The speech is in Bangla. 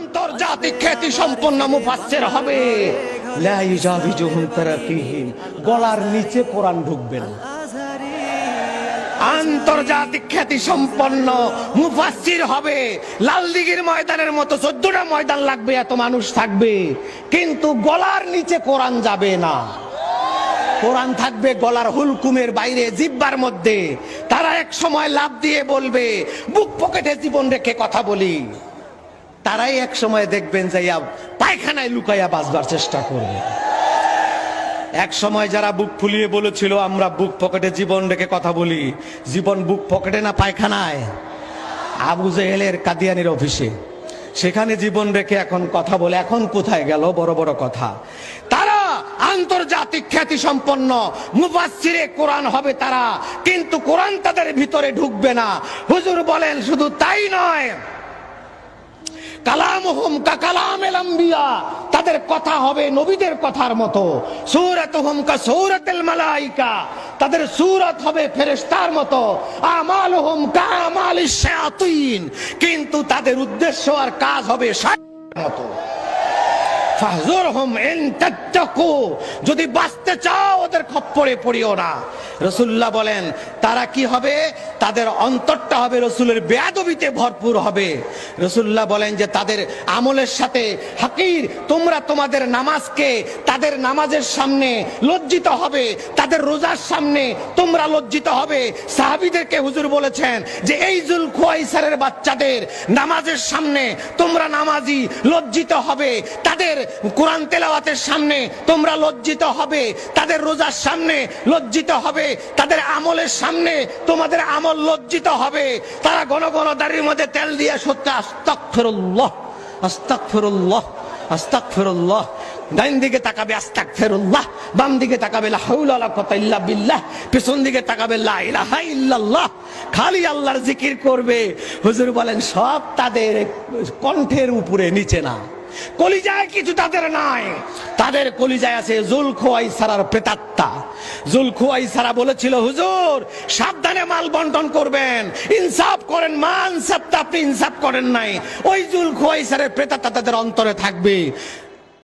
আন্তর্জাতিক খ্যাতি সম্পন্ন মুফাসসির হবে। লা গলার নিচে কোরআন ঢুকবে না। আন্তর্জাতিক খ্যাতি সম্পন্ন মুফাসসির হবে। লালদিঘির ময়দানের মতো চোদ্দটা ময়দান লাগবে, এত মানুষ থাকবে। কিন্তু গলার নিচে কোরআন যাবে না। কোরআন থাকবে গলার হুলকুমের বাইরে, জিব্বার মধ্যে। তারা এক সময় লাভ দিয়ে বলবে, বুক পকেটে জীবন রেখে কথা বলি। তারাই এক সময় দেখবেন যাইয়া পায়খানায় লুকাইয়া বাঁচবার চেষ্টা করবে। এক সময় যারা বুক ফুলিয়ে বলেছিল, আমরা বুক পকেটে জীবন রেখে কথা বলি। জীবন বুক পকেটে না পায়খানায়? আবু জেহেলের কাদিয়ানির অফিসে। সেখানে জীবন রেখে এখন কথা বলে, এখন কোথায় গেল? বড় বড় কথা। তারা আন্তর্জাতিক খ্যাতি সম্পন্ন মুফাসসিরে কোরআন হবে তারা, কিন্তু কোরআন তাদের ভিতরে ঢুকবে না। হুজুর বলেন, শুধু তাই নয় কা তাদের কথা হবে নবীদের কথার মতো। সূরাতুহুম কা সৌরত মালাইকা। তাদের সুরত হবে ফেরেস্তার মতো। আমালুহুম কা শায়াতিন। কিন্তু তাদের উদ্দেশ্য আর কাজ হবে মতো যদি বাঁচতে চাও, ওদের খপ্পরে পড়িও না। রসুল্লাহ বলেন, তারা কি হবে? তাদের অন্তরটা হবে রসুলের বেয়াদবিতে ভরপুর হবে। রসুল্লাহ বলেন যে, তাদের আমলের সাথে হাকির, তোমরা তোমাদের নামাজকে তাদের নামাজের সামনে লজ্জিত হবে, তাদের রোজার সামনে তোমরা লজ্জিত হবে। সাহাবিদেরকে হুজুর বলেছেন যে, এই জুল খোয়াইসারের বাচ্চাদের নামাজের সামনে তোমরা নামাজি লজ্জিত হবে। তাদের কোরআন তেলাওয়াতের সামনে তোমরা লজ্জিত হবে, তাদের রোজার সামনে লজ্জিত হবে, তাদের আমলের সামনে তোমাদের আমল লজ্জিত হবে। তারা ঘন ঘন দাড়ির মধ্যে তেল দিয়ে সত্যি আস্তাক ফেরুল্লাহ আস্তাক ডাইন দিকে তাকাবে আস্তাক ফেরুল্লাহ বাম দিকে তাকাবে বিল্লাহ, পিছন দিকে তাকাবে ইল্লাল্লাহ। খালি আল্লাহর জিকির করবে। হুজুর বলেন, সব তাদের কণ্ঠের উপরে, নিচে না। কলিজায় কিছু তাদের নাই। তাদের কলিজায় আছে জুলখোয়াই সারার প্রেতাত্মা। জুলখোয়াই সারা বলেছিল, হুজুর, সাবধানে মাল বন্টন করবেন। ইনসাফ করেন মান সাপ্তা আপনি ইনসাফ করেন নাই। ওই জুলখোয়াই সারের প্রেতাত্মা তাদের অন্তরে থাকবে।